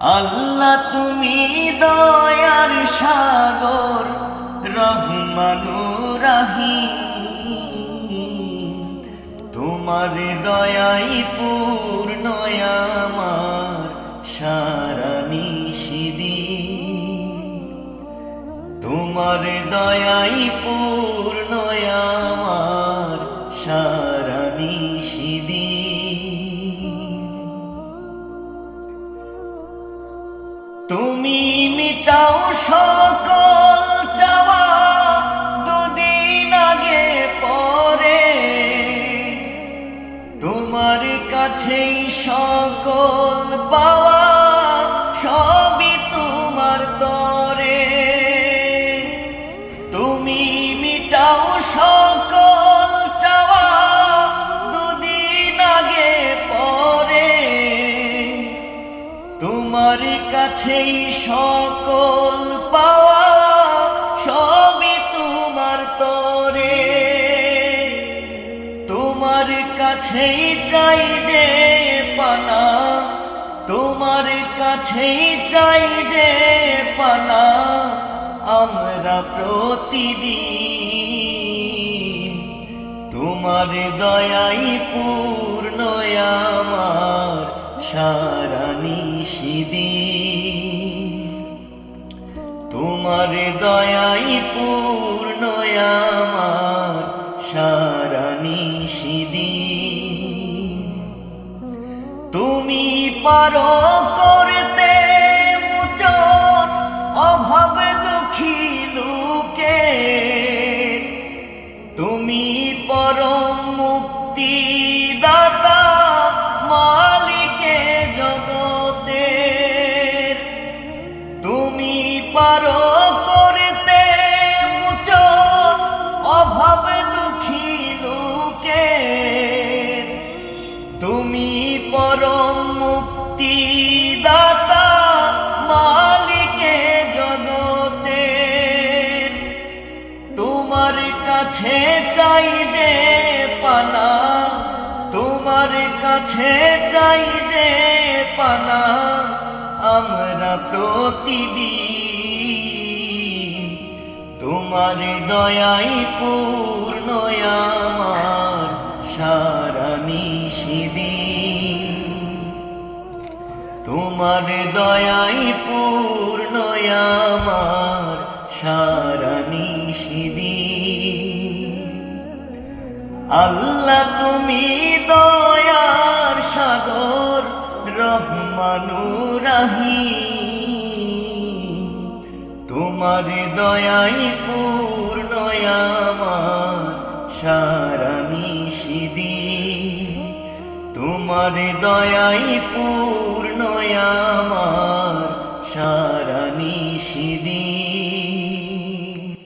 আল্লাহ তুমি দয়ার সাগর রহমানুর রাহিম। তোমার দয়াই পূর্ণ আমার, সারা নিশিদি তোমার দয়াই পূর্ণ তুমি মিটাও সকল চাওয়া দুদিন আগে পরে। তোমার কাছেই সকল পাওয়া সবই তোমার তরে। তুমি মিটাও সকল তোমার কাছেই সকল পাওয়া, সবই তোমার তরে। তোমার কাছেই চাই যে পানা, তোমার কাছেই চাই যে পানা, আমরা প্রতিদিন। তোমার দয়াই পূর্ণ আমার সারা নিশিদিন তোমার দয়াই পূর্ণ আমার সারা তুমি পারো করতে মুচন অভাব দুঃখী লোকে। তুমি পরম মুক্তি দাতা তুমি পরম মুক্তি দাতা মালিকে জগতের তোমার কাছে চাই যে পানা, তোমার কাছে চাই যে পানা, আমরা প্রতিদিন তোমার দয়াই পূর্ণ তোমার দয়াই পূর্ণ সারা নিশিদিন। আল্লাহ তুমি দয়ার সাগর রহমানুরাহিম তোমার দয়াই পূর্ণ সারা নিশিদিন। তোমার দয়াই পূর্ণ আমার